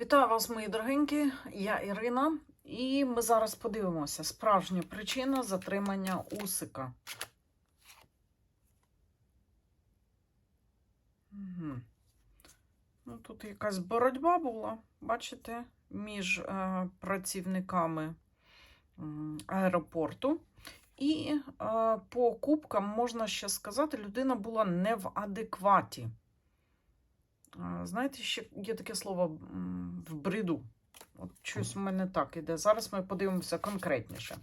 Вітаю вас, мої дорогенькі. Я Ірина, і ми зараз подивимося справжня причина затримання Усика. Угу. Ну, тут якась боротьба була, бачите, між е, працівниками аеропорту. І е, по кубкам можна ще сказати, людина була не в адекваті. Знаєте, ще є таке слово в бриду. От щось у мене так іде. Зараз ми подивимося конкретніше.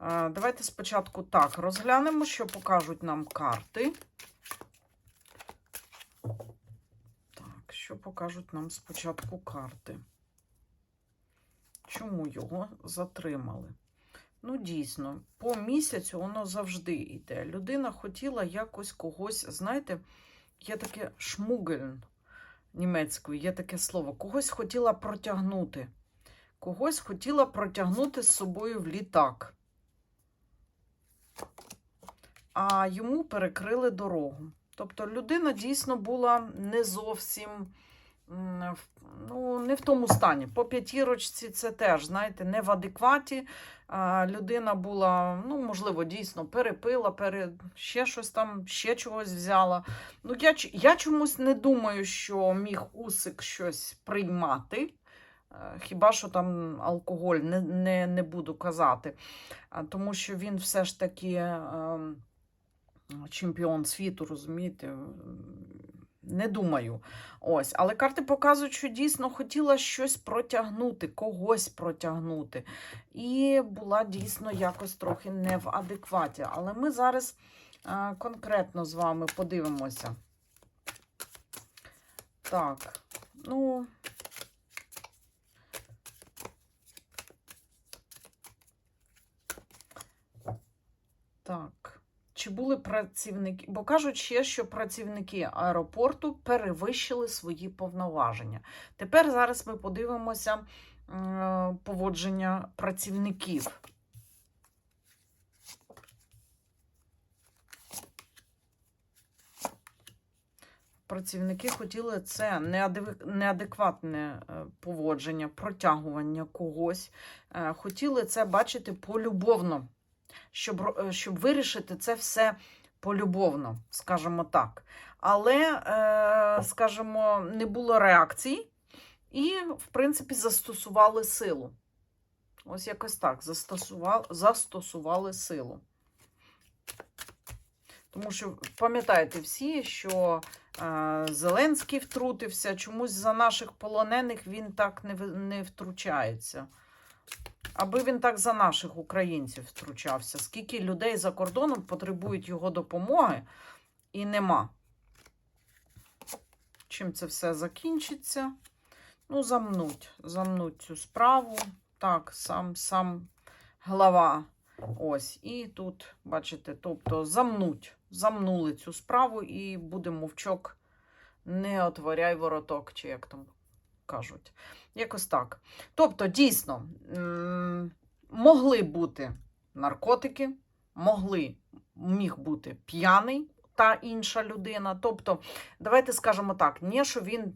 Давайте спочатку так розглянемо, що покажуть нам карти. Так, що покажуть нам спочатку карти? Чому його затримали? Ну, дійсно, по місяцю воно завжди йде. Людина хотіла якось когось, знаєте, є таке шмугельн німецькою, є таке слово. Когось хотіла протягнути. Когось хотіла протягнути з собою в літак. А йому перекрили дорогу. Тобто людина дійсно була не зовсім ну, не в тому стані. По п'ятірочці це теж, знаєте, не в адекваті. Людина була, ну, можливо, дійсно перепила, пере... ще щось там, ще чогось взяла. Ну, я, я чомусь не думаю, що міг Усик щось приймати. Е, Хіба що там алкоголь, не, не, не буду казати. Тому що він все ж таки ем, чемпіон світу, розумієте? Не думаю. Ось, але карти показують, що дійсно хотіла щось протягнути, когось протягнути. І була дійсно якось трохи не в адекваті. Але ми зараз а, конкретно з вами подивимося. Так, ну. Так. Чи були працівники? Бо кажуть ще, що працівники аеропорту перевищили свої повноваження. Тепер зараз ми подивимося поводження працівників. Працівники хотіли це неадекватне е, поводження, протягування когось. Е, Хотіли це бачити полюбовно, щоб, е, щоб вирішити це все полюбовно, скажімо так. Але, е, скажімо, не було реакції і, в принципі, застосували силу. Ось якось так. Застосували, застосували силу. Тому що пам'ятаєте всі, що е, Зеленський втрутився, чомусь за наших полонених він так не, не втручається. Аби він так за наших українців втручався. Скільки людей за кордоном потребують його допомоги і нема. Чим це все закінчиться? Ну, замнуть. Замнуть цю справу. Так, сам, сам глава. Ось. І тут, бачите, тобто замнуть. Замнули цю справу і буде мовчок. Не отворяй вороток, чи як там кажуть. Якось так. Тобто, дійсно, могли бути наркотики, могли, міг бути п'яний та інша людина. Тобто, давайте скажемо так: не що він е,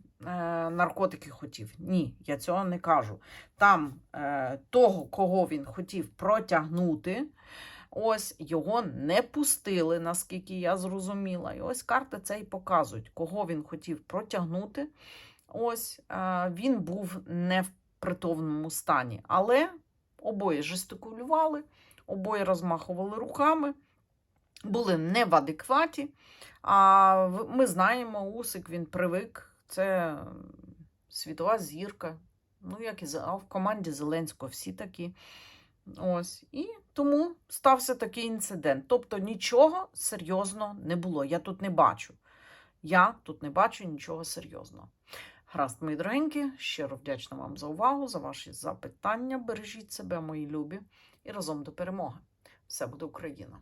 наркотики хотів. Ні, я цього не кажу. Там е, того, кого він хотів протягнути. Ось його не пустили, наскільки я зрозуміла. І ось карти це і показують, кого він хотів протягнути. Ось е, він був не в притомному стані, але обоє жестикулювали, обоє розмахували руками, були не в адекваті. А ми знаємо, Усик він привик, це світова зірка. Ну, як і в команді Зеленського всі такі. Ось. І тому стався такий інцидент. Тобто нічого серйозного не було. Я тут не бачу. Я тут не бачу нічого серйозного. Гаразд, мої дорогенькі, щиро вдячна вам за увагу, за ваші запитання. Бережіть себе, мої любі, і разом до перемоги. Все буде Україна!